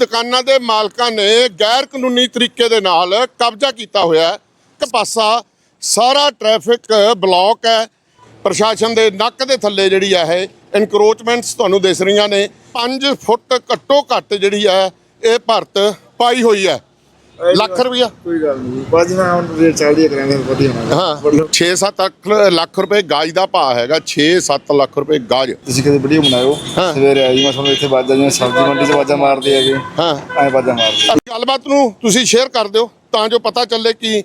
ਦੁਕਾਨਾਂ ਦੇ ਮਾਲਕਾਂ ਨੇ ਗੈਰ ਕਾਨੂੰਨੀ ਤਰੀਕੇ ਦੇ ਨਾਲ ਕਬਜ਼ਾ ਕੀਤਾ ਹੋਇਆ ਹੈ। ਇੱਕ ਪਾਸਾ ਸਾਰਾ ਟ੍ਰੈਫਿਕ ਬਲੌਕ ਹੈ। ਪ੍ਰਸ਼ਾਸਨ ਦੇ ਨੱਕ ਦੇ ਥੱਲੇ ਜਿਹੜੀ ਹੈ ਇਹ ਇਨਕਰੋਚਮੈਂਟਸ ਤੁਹਾਨੂੰ ਦਿਸ ਰਹੀਆਂ ਨੇ। 5 ਫੁੱਟ ਘੱਟੋ ਘੱਟ ਜਿਹੜੀ ਹੈ ਇਹ ਭਰਤ ਪਾਈ ਹੋਈ ਹੈ। ਲੱਖ ਰੁਪਇਆ ਕੋਈ ਗੱਲ ਨਹੀਂ। ਬਾਅਦ ਮੈਂ ਹੁਣ ਰੇਟ ਚੱਲਦੀ ਹੈ ਕਰਾਂਗੇ ਵਧੀਆ ਹੋਣਾ। ਹਾਂ ਬੜੀ 6-7 ਲੱਖ ਰੁਪਏ ਗਾਜ ਦਾ ਭਾਅ ਹੈਗਾ 6-7 ਲੱਖ ਰੁਪਏ ਗਾਜ। ਤੁਸੀਂ ਕਦੇ ਵੀਡੀਓ ਬਣਾਇਓ। ਸਵੇਰੇ ਆਈ ਮੈਂ ਤੁਹਾਨੂੰ ਇੱਥੇ ਬਾਜਾਂ ਜਿਵੇਂ ਸਬਜ਼ੀ ਮੰਡੀ 'ਚ ਬਾਜਾਂ ਮਾਰਦੇ ਹੈਗੇ। ਹਾਂ। ਐਂ ਬਾਜਾਂ ਮਾਰਦੇ। ਗੱਲਬਾਤ ਨੂੰ ਤੁਸੀਂ ਸ਼ੇਅਰ ਕਰ ਦਿਓ ਤਾਂ ਜੋ ਪਤਾ ਚੱਲੇ ਕਿ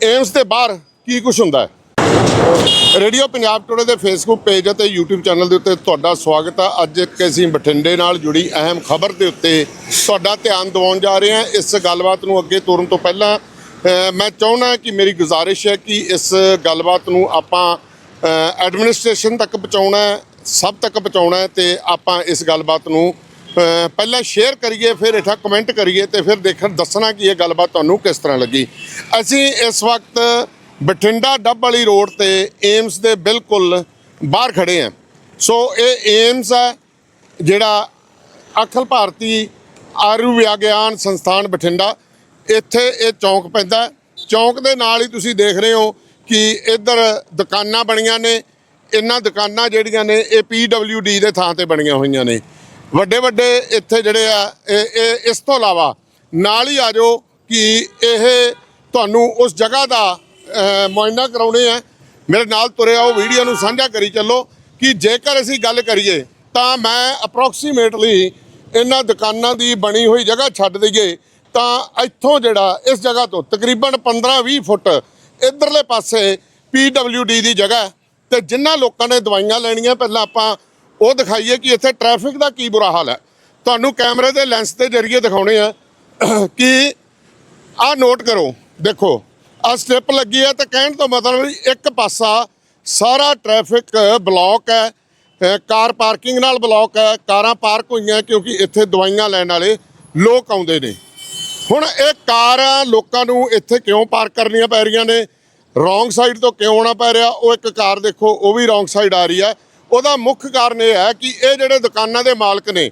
ਏਮਸ ਦੇ ਬਾਹਰ ਕੀ ਕੁਝ ਹੁੰਦਾ ਹੈ। ਰੇਡੀਓ ਪੰਜਾਬ ਟੁਡੇ ਦੇ ਫੇਸਬੁੱਕ ਪੇਜ ਅਤੇ YouTube ਚੈਨਲ ਦੇ ਉੱਤੇ ਤੁਹਾਡਾ ਸਵਾਗਤ ਹੈ ਅੱਜ ਇੱਕ ਅਸੀਂ ਬਠਿੰਡੇ ਨਾਲ ਜੁੜੀ ਅਹਿਮ ਖਬਰ ਦੇ ਉੱਤੇ ਤੁਹਾਡਾ ਧਿਆਨ ਦਿਵਾਉਣ ਜਾ ਰਹੇ ਹਾਂ। ਇਸ ਗੱਲਬਾਤ ਨੂੰ ਅੱਗੇ ਤੋਰਨ ਤੋਂ ਪਹਿਲਾਂ ਮੈਂ ਚਾਹੁੰਦਾ ਕਿ ਮੇਰੀ ਗੁਜ਼ਾਰਿਸ਼ ਹੈ ਕਿ ਇਸ ਗੱਲਬਾਤ ਨੂੰ ਆਪਾਂ ਐਡਮਿਨਿਸਟ੍ਰੇਸ਼ਨ ਤੱਕ ਪਹੁੰਚਾਉਣਾ ਹੈ, ਸਭ ਤੱਕ ਪਹੁੰਚਾਉਣਾ ਹੈ ਤੇ ਆਪਾਂ ਇਸ ਗੱਲਬਾਤ ਨੂੰ ਪਹਿਲਾਂ ਸ਼ੇਅਰ ਕਰੀਏ, ਫਿਰ ਇਠਾ ਕਮੈਂਟ ਕਰੀਏ ਤੇ ਫਿਰ ਦੇਖਣ, ਦੱਸਣਾ ਕਿ ਇਹ ਗੱਲਬਾਤ ਤੁਹਾਨੂੰ ਕਿਸ ਤਰ੍ਹਾਂ ਲੱਗੀ। ਅਸੀਂ ਇਸ ਵਕਤ ਬਠਿੰਡਾ ਡੱਬ ਵਾਲੀ ਰੋਡ ਤੇ ਏਮਸ ਦੇ ਬਿਲਕੁਲ ਬਾਹਰ ਖੜੇ ਹਾਂ ਸੋ ਇਹ ਏਮਸ ਹੈ ਜਿਹੜਾ ਅਖਲ ਭਾਰਤੀ ਆਯੁਰਵਿਗਿਆਨ ਸੰਸਥਾਨ ਬਠਿੰਡਾ। ਇੱਥੇ ਇਹ ਚੌਂਕ ਪੈਂਦਾ ਚੌਂਕ ਦੇ ਨਾਲ ਹੀ ਤੁਸੀਂ ਦੇਖ ਰਹੇ ਹੋ ਕਿ ਇੱਧਰ ਦੁਕਾਨਾਂ ਬਣੀਆਂ ਨੇ। ਇਹਨਾਂ ਦੁਕਾਨਾਂ ਜਿਹੜੀਆਂ ਨੇ ਇਹ PWD ਦੇ ਥਾਂ ਤੇ ਬਣੀਆਂ ਹੋਈਆਂ ਨੇ। ਵੱਡੇ ਵੱਡੇ ਇੱਥੇ ਜਿਹੜੇ ਆ, ਇਹ ਇਹ, ਇਸ ਤੋਂ ਇਲਾਵਾ ਨਾਲ ਹੀ ਆ ਜਾਓ ਕਿ ਇਹ ਤੁਹਾਨੂੰ ਉਸ ਜਗ੍ਹਾ ਦਾ ਮੁਆਇਨਾ ਕਰਾਉਣੇ ਆ, ਮੇਰੇ ਨਾਲ ਤੁਰਿਆ ਉਹ ਵੀਡੀਓ ਨੂੰ ਸਾਂਝਾ ਕਰੀ ਚੱਲੋ, ਕਿ ਜੇਕਰ ਅਸੀਂ ਗੱਲ ਕਰੀਏ, ਤਾਂ ਮੈਂ ਅਪਰੋਕਸੀਮੇਟਲੀ ਇਹਨਾਂ ਦੁਕਾਨਾਂ ਦੀ ਬਣੀ ਹੋਈ ਜਗ੍ਹਾ ਛੱਡ ਦਈਏ, ਤਾਂ ਇੱਥੋਂ ਜਿਹੜਾ ਇਸ ਜਗ੍ਹਾ ਤੋਂ ਤਕਰੀਬਨ 15-20 ਫੁੱਟ ਇਧਰਲੇ ਪਾਸੇ PWD ਦੀ ਜਗ੍ਹਾ ਹੈ, ਤੇ ਜਿਨ੍ਹਾਂ ਲੋਕਾਂ ਨੇ ਦਵਾਈਆਂ ਲੈਣੀਆਂ, ਪਹਿਲਾਂ ਆਪਾਂ ਉਹ ਦਿਖਾਈਏ ਕਿ ਇੱਥੇ ਟ੍ਰੈਫਿਕ ਦਾ ਕੀ ਬੁਰਾ ਹਾਲ ਹੈ। ਤੁਹਾਨੂੰ ਕੈਮਰੇ ਦੇ ਲੈਂਸ ਦੇ ਜ਼ਰੀਏ ਦਿਖਾਉਣੇ ਆ, ਕਿ ਆਹ ਨੋਟ ਕਰੋ, ਦੇਖੋ ਆ ਸਟ੍ਰਿਪ ਲੱਗੀ ਹੈ ਤੇ ਕਹਿਣ ਤੋਂ ਮਤਲਬ ਇੱਕ ਪਾਸਾ ਸਾਰਾ ਟ੍ਰੈਫਿਕ ਬਲੌਕ ਹੈ ਕਾਰ ਪਾਰਕਿੰਗ ਨਾਲ ਬਲੌਕ ਹੈ, ਕਾਰਾਂ ਪਾਰਕ ਹੋਈਆਂ ਕਿਉਂਕਿ ਇੱਥੇ ਦਵਾਈਆਂ ਲੈਣ ਵਾਲੇ ਲੋਕ ਆਉਂਦੇ ਨੇ। ਹੁਣ ਇਹ ਕਾਰਾਂ ਲੋਕਾਂ ਨੂੰ ਇੱਥੇ ਕਿਉਂ ਪਾਰਕ ਕਰਨੀਆਂ ਪੈ ਰਹੀਆਂ ਨੇ? ਰੋਂਗ ਸਾਈਡ ਤੋਂ ਕਿਉਂ ਆਉਣਾ ਪੈ ਰਿਹਾ? ਉਹ ਇੱਕ ਕਾਰ ਦੇਖੋ, ਉਹ ਵੀ ਰੋਂਗ ਸਾਈਡ ਆ ਰਹੀ ਹੈ। ਉਹਦਾ ਮੁੱਖ ਕਾਰਨ ਇਹ ਹੈ ਕਿ ਇਹ ਜਿਹੜੇ ਦੁਕਾਨਾਂ ਦੇ ਮਾਲਕ ਨੇ,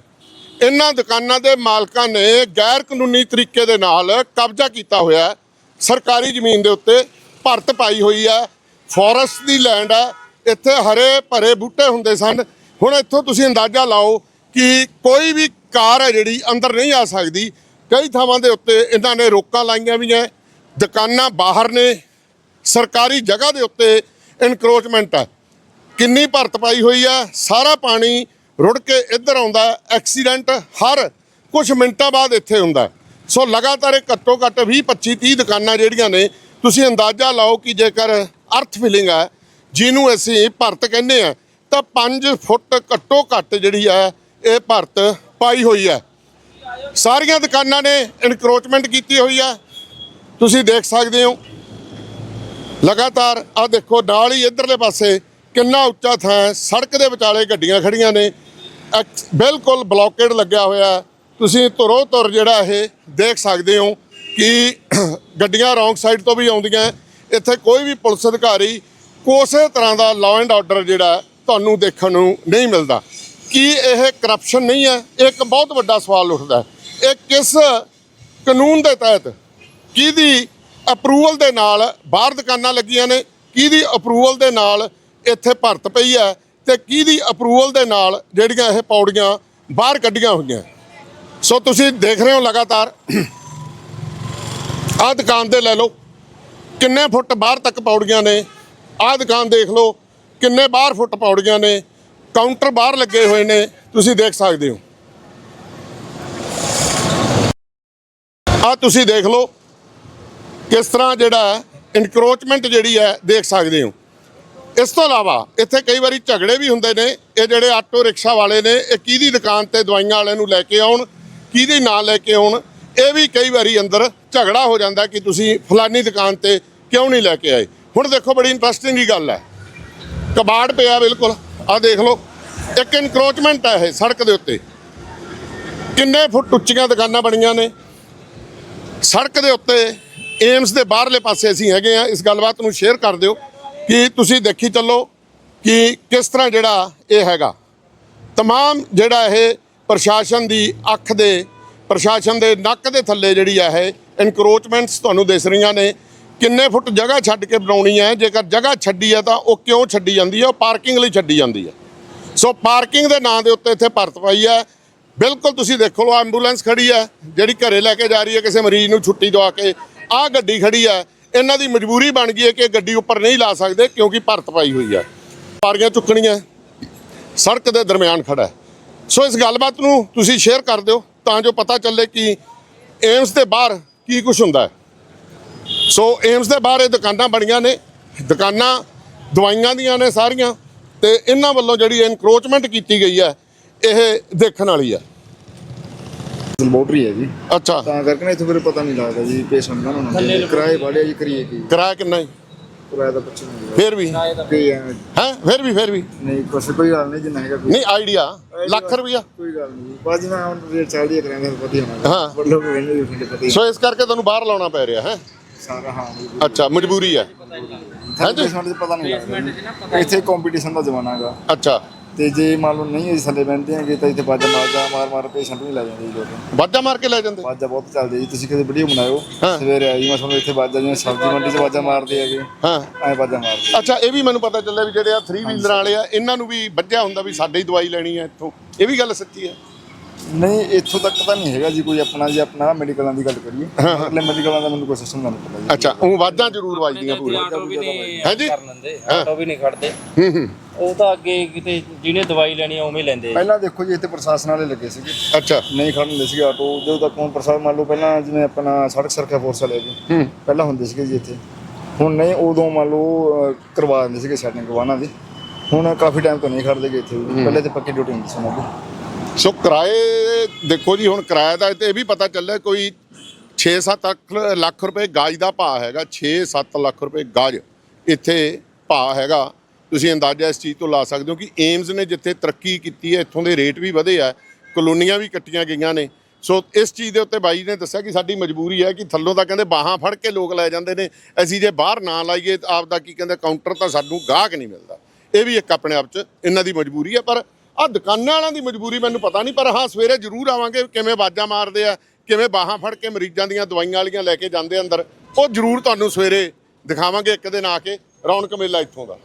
ਇਹਨਾਂ ਦੁਕਾਨਾਂ ਦੇ ਮਾਲਕਾਂ ਨੇ ਗੈਰ ਕਾਨੂੰਨੀ ਤਰੀਕੇ ਦੇ ਨਾਲ ਕਬਜ਼ਾ ਕੀਤਾ ਹੋਇਆ ਹੈ। ਸਰਕਾਰੀ ਜ਼ਮੀਨ ਦੇ ਉੱਤੇ ਭਰਤ ਪਾਈ ਹੋਈ ਹੈ ਫੋਰੈਸਟ ਦੀ ਲੈਂਡ ਹੈ ਇੱਥੇ ਹਰੇ ਭਰੇ ਬੂਟੇ ਹੁੰਦੇ ਸਨ। ਹੁਣ ਇੱਥੋਂ ਤੁਸੀਂ ਅੰਦਾਜ਼ਾ ਲਾਓ ਕਿ ਕੋਈ ਵੀ ਕਾਰ ਹੈ ਜਿਹੜੀ ਅੰਦਰ ਨਹੀਂ ਆ ਸਕਦੀ। ਕਈ ਥਾਵਾਂ ਦੇ ਉੱਤੇ ਇਹਨਾਂ ਨੇ ਰੋਕਾਂ ਲਾਈਆਂ ਵੀ ਹੈ ਦੁਕਾਨਾਂ ਬਾਹਰ ਨੇ, ਸਰਕਾਰੀ ਜਗ੍ਹਾ ਦੇ ਉੱਤੇ ਇਨਕਰੋਚਮੈਂਟ ਹੈ ਕਿੰਨੀ ਭਰਤ ਪਾਈ ਹੋਈ ਹੈ ਸਾਰਾ ਪਾਣੀ ਰੁੜ ਕੇ ਇੱਧਰ ਆਉਂਦਾ ਐਕਸੀਡੈਂਟ ਹਰ ਕੁਝ ਮਿੰਟਾਂ ਬਾਅਦ ਇੱਥੇ ਹੁੰਦਾ। ਸੋ ਲਗਾਤਾਰ ਇਹ ਘੱਟੋ ਘੱਟ 20 25 30 ਦੁਕਾਨਾਂ ਜਿਹੜੀਆਂ ਨੇ, ਤੁਸੀਂ ਅੰਦਾਜ਼ਾ ਲਾਓ ਕਿ ਜੇਕਰ ਅਰਥ ਫਿਲਿੰਗ ਹੈ, ਜਿਹਨੂੰ ਅਸੀਂ ਭਰਤ ਕਹਿੰਦੇ ਆ ਤਾਂ 5 ਫੁੱਟ ਘੱਟੋ ਘੱਟ ਜਿਹੜੀ ਹੈ, ਇਹ ਭਰਤ ਪਾਈ ਹੋਈ ਹੈ। ਸਾਰੀਆਂ ਦੁਕਾਨਾਂ ਨੇ ਇਨਕਰੋਚਮੈਂਟ ਕੀਤੀ ਹੋਈ ਹੈ। ਤੁਸੀਂ ਦੇਖ ਸਕਦੇ ਹੋ। ਲਗਾਤਾਰ ਆ ਦੇਖੋ, ਨਾਲ ਹੀ ਇਧਰਲੇ ਪਾਸੇ ਕਿੰਨਾ ਉੱਚਾ ਥਾਂ ਸੜਕ ਦੇ ਵਿਚਾਲੇ ਗੱਡੀਆਂ ਖੜੀਆਂ ਨੇ। ਐਕਸ- ਬਿਲਕੁਲ ਬਲੌਕੇਡ ਲੱਗਿਆ ਹੋਇਆ ਤੁਸੀਂ ਧੁਰੋ ਧੁਰ ਜਿਹੜਾ ਇਹ ਦੇਖ ਸਕਦੇ ਹੋ ਕਿ ਗੱਡੀਆਂ ਰੌਂਗ ਸਾਈਡ ਤੋਂ ਵੀ ਆਉਂਦੀਆਂ ਇੱਥੇ ਕੋਈ ਵੀ ਪੁਲਿਸ ਅਧਿਕਾਰੀ ਕੋਸੇ ਤਰ੍ਹਾਂ ਦਾ ਲਾਅ ਐਂਡ ਆਰਡਰ ਜਿਹੜਾ ਤੁਹਾਨੂੰ ਦੇਖਣ ਨੂੰ ਨਹੀਂ ਮਿਲਦਾ। ਕੀ ਇਹ ਕਰਪਸ਼ਨ ਨਹੀਂ ਹੈ? ਇਹ ਇੱਕ ਬਹੁਤ ਵੱਡਾ ਸਵਾਲ ਉੱਠਦਾ ਹੈ। ਇਹ ਕਿਸ ਕਾਨੂੰਨ ਦੇ ਤਹਿਤ ਕਿਹਦੀ ਅਪਰੂਵਲ ਦੇ ਨਾਲ ਬਾਹਰ ਦੁਕਾਨਾਂ ਲੱਗੀਆਂ ਨੇ, ਕਿਹਦੀ ਅਪਰੂਵਲ ਦੇ ਨਾਲ ਇੱਥੇ ਭਰਤ ਪਈ ਹੈ ਤੇ ਕਿਹਦੀ ਅਪਰੂਵਲ ਦੇ ਨਾਲ ਜਿਹੜੀਆਂ ਇਹ ਪੌੜੀਆਂ ਬਾਹਰ ਕੱਢੀਆਂ ਹੋਈਆਂ। ਸੋ ਤੁਸੀਂ ਦੇਖ ਰਹੇ ਹੋ ਲਗਾਤਾਰ। ਆਹ ਦੁਕਾਨ 'ਤੇ ਲੈ ਲਓ। ਕਿੰਨੇ ਫੁੱਟ ਬਾਹਰ ਤੱਕ ਪੌੜੀਆਂ ਨੇ। ਆਹ ਦੁਕਾਨ ਦੇਖ ਲਓ। ਕਿੰਨੇ ਬਾਹਰ ਫੁੱਟ ਪੌੜੀਆਂ ਨੇ। ਕਾਊਂਟਰ ਬਾਹਰ ਲੱਗੇ ਹੋਏ ਨੇ। ਤੁਸੀਂ ਦੇਖ ਸਕਦੇ ਹੋ। ਆ ਤੁਸੀਂ ਦੇਖ ਲਓ। ਕਿਸ ਤਰ੍ਹਾਂ ਜਿਹੜਾ ਇਨਕਰੋਚਮੈਂਟ ਜਿਹੜੀ ਹੈ, ਦੇਖ ਸਕਦੇ ਹੋ। ਇਸ ਤੋਂ ਇਲਾਵਾ ਇੱਥੇ ਕਈ ਵਾਰੀ ਝਗੜੇ ਵੀ ਹੁੰਦੇ ਨੇ। ਇਹ ਜਿਹੜੇ ਆਟੋ ਰਿਕਸ਼ਾ ਵਾਲੇ ਨੇ, ਇਹ ਕਿਹਦੀ ਦੁਕਾਨ ਤੇ ਦਵਾਈਆਂ ਵਾਲਿਆਂ ਨੂੰ ਲੈ ਕੇ ਆਉਣ। ਕਿਹਦੀ ਨਾ ਲੈ ਕੇ ਆਉਣ? ਇਹ ਵੀ ਕਈ ਵਾਰੀ ਅੰਦਰ ਝਗੜਾ ਹੋ ਜਾਂਦਾ ਕਿ ਤੁਸੀਂ ਫਲਾਨੀ ਦੁਕਾਨ ਤੇ ਕਿਉਂ ਨਹੀਂ ਲੈ ਕੇ ਆਏ? ਹੁਣ ਦੇਖੋ, ਬੜੀ ਇੰਟਰਸਟਿੰਗ ਹੀ ਗੱਲ ਹੈ। ਕਬਾੜ ਪਿਆ ਬਿਲਕੁਲ। ਆ ਦੇਖ ਲਓ, ਇੱਕ ਇਨਕਰੋਚਮੈਂਟ ਹੈ ਇਹ ਸੜਕ ਦੇ ਉੱਤੇ। ਕਿੰਨੇ ਫੁੱਟ ਉੱਚੀਆਂ ਦੁਕਾਨਾਂ ਬਣੀਆਂ ਨੇ। ਸੜਕ ਦੇ ਉੱਤੇ ਏਮਸ ਦੇ ਬਾਹਰਲੇ ਪਾਸੇ ਅਸੀਂ ਹੈਗੇ ਆ ਇਸ ਗੱਲਬਾਤ ਨੂੰ ਸ਼ੇਅਰ ਕਰ ਦਿਓ ਕਿ ਤੁਸੀਂ ਦੇਖੀ ਚੱਲੋ ਕਿ ਕਿਸ ਤਰ੍ਹਾਂ ਜਿਹੜਾ ਇਹ ਹੈਗਾ। ਤਮਾਮ ਜਿਹੜਾ ਇਹ ਪ੍ਰਸ਼ਾਸਨ ਦੀ ਅੱਖ ਦੇ, ਪ੍ਰਸ਼ਾਸਨ ਦੇ ਨੱਕ ਦੇ ਥੱਲੇ ਜਿਹੜੀ ਆ ਇਹ ਇਨਕਰੋਚਮੈਂਟਸ ਤੁਹਾਨੂੰ ਦਿਸ ਰਹੀਆਂ ਨੇ। ਕਿੰਨੇ ਫੁੱਟ ਜਗ੍ਹਾ ਛੱਡ ਕੇ ਬਣਾਉਣੀ ਹੈ? ਜੇਕਰ ਜਗ੍ਹਾ ਛੱਡੀ ਹੈ ਤਾਂ ਉਹ ਕਿਉਂ ਛੱਡੀ ਜਾਂਦੀ ਹੈ? ਉਹ ਪਾਰਕਿੰਗ ਲਈ ਛੱਡੀ ਜਾਂਦੀ ਹੈ। ਸੋ ਪਾਰਕਿੰਗ ਦੇ ਨਾਂ ਦੇ ਉੱਤੇ ਇੱਥੇ ਭਰਤ ਪਾਈ ਹੈ। ਬਿਲਕੁਲ ਤੁਸੀਂ ਦੇਖੋ ਲੋ ਐਂਬੂਲੈਂਸ ਖੜੀ ਹੈ। ਜਿਹੜੀ ਘਰੇ ਲੈ ਕੇ ਜਾ ਰਹੀ ਹੈ, ਕਿਸੇ ਮਰੀਜ਼ ਨੂੰ ਛੁੱਟੀ ਦਵਾ ਕੇ, ਆਹ ਗੱਡੀ ਖੜੀ ਹੈ। ਇਹਨਾਂ ਦੀ ਮਜਬੂਰੀ ਬਣ ਗਈ ਹੈ ਕਿ ਗੱਡੀ ਉੱਪਰ ਨਹੀਂ ਲਾ ਸਕਦੇ ਕਿਉਂਕਿ ਭਰਤ ਪਾਈ ਹੋਈ ਹੈ। ਪਾਰੀਆਂ ਚੁੱਕਣੀਆਂ। ਸੜਕ ਦੇ ਦਰਮਿਆਨ ਖੜਾ ਹੈ। ਸੋ ਇਸ ਗੱਲਬਾਤ ਨੂੰ ਤੁਸੀਂ ਸ਼ੇਅਰ ਕਰ ਦਿਓ ਤਾਂ ਜੋ ਪਤਾ ਚੱਲੇ ਕਿ ਏਮਸ ਦੇ ਬਾਹਰ ਕੀ ਕੁਝ ਹੁੰਦਾ ਹੈ। ਸੋ ਏਮਸ ਦੇ ਬਾਹਰ ਇਹ ਦੁਕਾਨਾਂ ਬਣੀਆਂ ਨੇ ਦੁਕਾਨਾਂ ਦਵਾਈਆਂ ਦੀਆਂ ਨੇ ਸਾਰੀਆਂ ਤੇ ਇਹਨਾਂ ਵੱਲੋਂ ਜਿਹੜੀ ਇਨਕਰੋਚਮੈਂਟ ਕੀਤੀ ਗਈ ਹੈ ਇਹ ਦੇਖਣ ਵਾਲੀ ਹੈ। ਲੈਬੋਰਟਰੀ ਹੈ ਜੀ। ਅੱਛਾ। ਤਾਂ ਕਰਕੇ ਨਾ ਇੱਥੇ ਫਿਰ ਪਤਾ ਨਹੀਂ ਲੱਗਦਾ ਜੀ ਪੇਸ਼ੈਂਟ ਦਾ ਨਾ ਕਿਰਾਏ ਵਾਲੇ ਜੀ ਕਰੀਏ ਕੀ? ਕਿਰਾਇਆ ਕਿੰਨਾ ਹੈ? ਕਿਰਾਇਆ ਦਾ ਪੁੱਛ ਨਹੀਂ ਫੇਰ ਵੀ? ਕੋਈ ਐਵੇਂ ਹੈ? ਫੇਰ ਵੀ ਫੇਰ ਵੀ? ਨਹੀਂ ਕੁਛ ਕੋਈ ਗੱਲ ਨਹੀਂ ਜਿੰਨਾ ਹੈਗਾ ਕੋਈ। ਨਹੀਂ ਆਈਡੀਆ ਲੱਖ ਰੁਪਇਆ ਕੋਈ ਗੱਲ ਨਹੀਂ ਬਾਅਦ ਜਿਵੇਂ ਹੁਣ ਰੇਟ ਚੱਲਦੀ ਹੈ ਕਰਾਂਗੇ ਪਤਾ ਹੀ ਹੋਣਾ। ਹਾਂ। ਬੜੇ ਲੋਕ ਕਹਿੰਦੇ ਵੀ ਫਿਰ ਪਤਾ ਹੀ ਸੋ ਇਸ ਕਰਕੇ ਤੁਹਾਨੂੰ ਬਾਹਰ ਲਾਉਣਾ ਪੈ ਰਿਹਾ ਹੈ? ਸਾਰਾ ਹਾਂ ਅੱਛਾ ਮਜਬੂਰੀ ਹੈ। ਹਾਂਜੀ? ਪਤਾ ਨਹੀਂ ਲੱਗਦਾ। ਇੱਥੇ ਕੰਪੀਟੀਸ਼ਨ ਦਾ ਜ਼ਮਾਨਾ ਹੈਗਾ। ਅੱਛਾ। ਤੇ ਜੇ ਮੰਨ ਲਓ ਨਹੀਂ ਅਸੀਂ ਥੱਲੇ ਬੈਠਦੇ ਆਂਗੇ ਤਾਂ ਇੱਥੇ ਬਾਜਾ ਮਾਰਦਾ ਮਾਰ ਮਾਰ ਪੇਸ਼ੈਂਟ ਵੀ ਲੈ ਜਾਂਦੇ ਜੀ ਲੋਕ। ਵਾਜਾ ਮਾਰ ਕੇ ਲੈ ਜਾਂਦੇ? ਬਾਜਾ ਬਹੁਤ ਚੱਲਦੀ ਜੀ। ਤੁਸੀਂ ਕਦੇ ਵੀਡੀਓ ਬਣਾਇਓ? ਹਾਂ। ਸਵੇਰੇ ਆਈ ਮੈਂ ਤੁਹਾਨੂੰ ਇੱਥੇ ਬਾਜਾ ਜਿਵੇਂ ਸਬਜ਼ੀ ਮੰਡੀ 'ਚ ਬਾਜਾ ਮਾਰਦੇ ਹੈਗੇ। ਹਾਂ। ਐ ਬਾਜਾ ਮਾਰਦੇ। ਅੱਛਾ ਇਹ ਵੀ ਮੈਨੂੰ ਪਤਾ ਚੱਲਿਆ ਵੀ ਜਿਹੜੇ ਆ 3 ਵੀਲਰ ਵਾਲੇ ਆ ਇਹਨਾਂ ਨੂੰ ਵੀ ਵੱਜਿਆ ਹੁੰਦਾ ਵੀ ਸਾਡੇ ਹੀ ਦਵਾਈ ਲੈਣੀ ਹੈ ਇੱਥੋਂ। ਇਹ ਵੀ ਗੱਲ ਸੱਚੀ ਹੈ ਨਹੀਂ ਇੱਥੋਂ ਤੱਕ ਤਾਂ ਨਹੀਂ ਹੈਗਾ ਜੀ ਕੋਈ ਆਪਣਾ ਜੀ ਆਪਣਾ ਮੈਡੀਕਲਾਂ ਦੀ ਗੱਲ ਕਰੀਏ। ਅਗਲੇ ਮੈਡੀਕਲਾਂ ਦਾ ਮੈਨੂੰ ਕੋਈ ਸਿਸਟਮ ਨਹੀਂ ਪਤਾ ਜੀ। ਅੱਛਾ ਉਹ ਵਾਜਾਂ ਜ਼ਰੂਰ ਵੱਜਦੀਆਂ ਪੂਰੀਆਂ। ਆਟੋ ਵੀ ਨਹੀਂ ਹਾਂਜੀ? ਕਰ ਲੈਂਦੇ ਆਟੋ ਵੀ ਨਹੀਂ ਖੜਦੇ। ਹੂੰ ਹੂੰ। ਉਹ ਤਾਂ ਅੱਗੇ ਕਿਤੇ ਜਿਹਨੇ ਦਵਾਈ ਲੈਣੀ ਆ ਉਵੇਂ ਹੀ ਲੈਂਦੇ ਆ। ਪਹਿਲਾਂ ਦੇਖੋ ਜੀ ਇੱਥੇ ਪ੍ਰਸ਼ਾਸਨ ਵਾਲੇ ਲੱਗੇ ਸੀਗੇ। ਅੱਛਾ। ਨਹੀਂ ਖੜਨ ਹੁੰਦੇ ਸੀਗੇ ਆਟੋ। ਜਦੋਂ ਤੱਕ ਹੁਣ ਪ੍ਰਸ਼ਾਸਨ ਮੰਨ ਲਓ ਪਹਿਲਾਂ ਜਿਵੇਂ ਆਪਣਾ ਸੜਕ ਸੁਰੱਖਿਆ ਫੋਰਸ ਵਾਲੇ ਜੀ ਪਹਿਲਾਂ ਹੁੰਦੇ ਸੀਗੇ ਜੀ ਇੱਥੇ। ਹੁਣ ਨਹੀਂ ਉਦੋਂ ਮੰਨ ਲਓ ਅਹ, ਕਰਵਾ ਦਿੰਦੇ ਸੀਗੇ ਸੈਟਿੰਗ ਵਾਹਨਾਂ ਦੀ ਹੁਣ ਕਾਫੀ ਟਾਈਮ ਤੋਂ ਨਹੀਂ ਖੜਦੇ ਗੇ ਇੱਥੇ। ਵੀ। ਪਹਿਲੇ ਤੇ ਪੱਕੀ ਡਿਊਟੀ ਹੁੰਦੀ ਸੀ ਉਹਨਾਂ ਦੀ। ਸੋ ਕਿਰਾਏ ਦੇਖੋ ਜੀ ਹੁਣ ਕਿਰਾਏ ਦਾ ਤੇ ਇਹ ਵੀ ਪਤਾ ਚੱਲਿਆ ਕੋਈ 6-7 ਲੱਖ ਰੁਪਏ ਗਾਜ ਦਾ ਭਾਅ ਹੈਗਾ। 6-7 ਲੱਖ ਰੁਪਏ ਗਾਜ ਇੱਥੇ ਭਾਅ ਹੈਗਾ। ਤੁਸੀਂ ਅੰਦਾਜ਼ਾ ਇਸ ਚੀਜ਼ ਤੋਂ ਲਾ ਸਕਦੇ ਹੋ ਕਿ ਏਮਜ਼ ਨੇ ਜਿੱਥੇ ਤਰੱਕੀ ਕੀਤੀ ਹੈ, ਇੱਥੋਂ ਦੇ ਰੇਟ ਵੀ ਵਧੇ ਆ, ਕਲੋਨੀਆਂ ਵੀ ਕੱਟੀਆਂ ਗਈਆਂ ਨੇ। ਸੋ ਇਸ ਚੀਜ਼ ਦੇ ਉੱਤੇ ਬਾਈ ਨੇ ਦੱਸਿਆ ਕਿ ਸਾਡੀ ਮਜਬੂਰੀ ਹੈ ਕਿ ਥੱਲੋਂ ਤਾਂ ਕਹਿੰਦੇ ਬਾਹਾਂ ਫੜ ਕੇ ਲੋਕ ਲੈ ਜਾਂਦੇ ਨੇ, ਅਸੀਂ ਜੇ ਬਾਹਰ ਨਾ ਲਾਈਏ ਤਾਂ ਆਪ ਦਾ ਕੀ ਕਹਿੰਦੇ ਕਾਊਂਟਰ ਤਾਂ ਸਾਨੂੰ ਗਾਹਕ ਨਹੀਂ ਮਿਲਦਾ। ਇਹ ਵੀ ਇੱਕ ਆਪਣੇ ਆਪ 'ਚ ਇਹਨਾਂ ਦੀ ਮਜਬੂਰੀ ਹੈ ਪਰ ਆ ਦੁਕਾਨਾਂ ਵਾਲਿਆਂ ਦੀ ਮਜਬੂਰੀ ਮੈਨੂੰ ਪਤਾ ਨਹੀਂ, ਪਰ ਹਾਂ, ਸਵੇਰੇ ਜ਼ਰੂਰ ਆਵਾਂਗੇ ਕਿਵੇਂ ਬਾਜਾਂ ਮਾਰਦੇ ਆ, ਕਿਵੇਂ ਬਾਹਾਂ ਫੜ ਕੇ ਮਰੀਜ਼ਾਂ ਦੀਆਂ ਦਵਾਈਆਂ ਵਾਲੀਆਂ ਲੈ ਕੇ ਜਾਂਦੇ ਅੰਦਰ। ਉਹ ਜ਼ਰੂਰ ਤੁਹਾਨੂੰ ਸਵੇਰੇ ਦਿਖਾਵਾਂਗੇ ਇੱਕ ਦਿਨ ਆ ਕੇ, ਰੌਣਕ ਮੇਲਾ ਇੱਥੋਂ ਦਾ।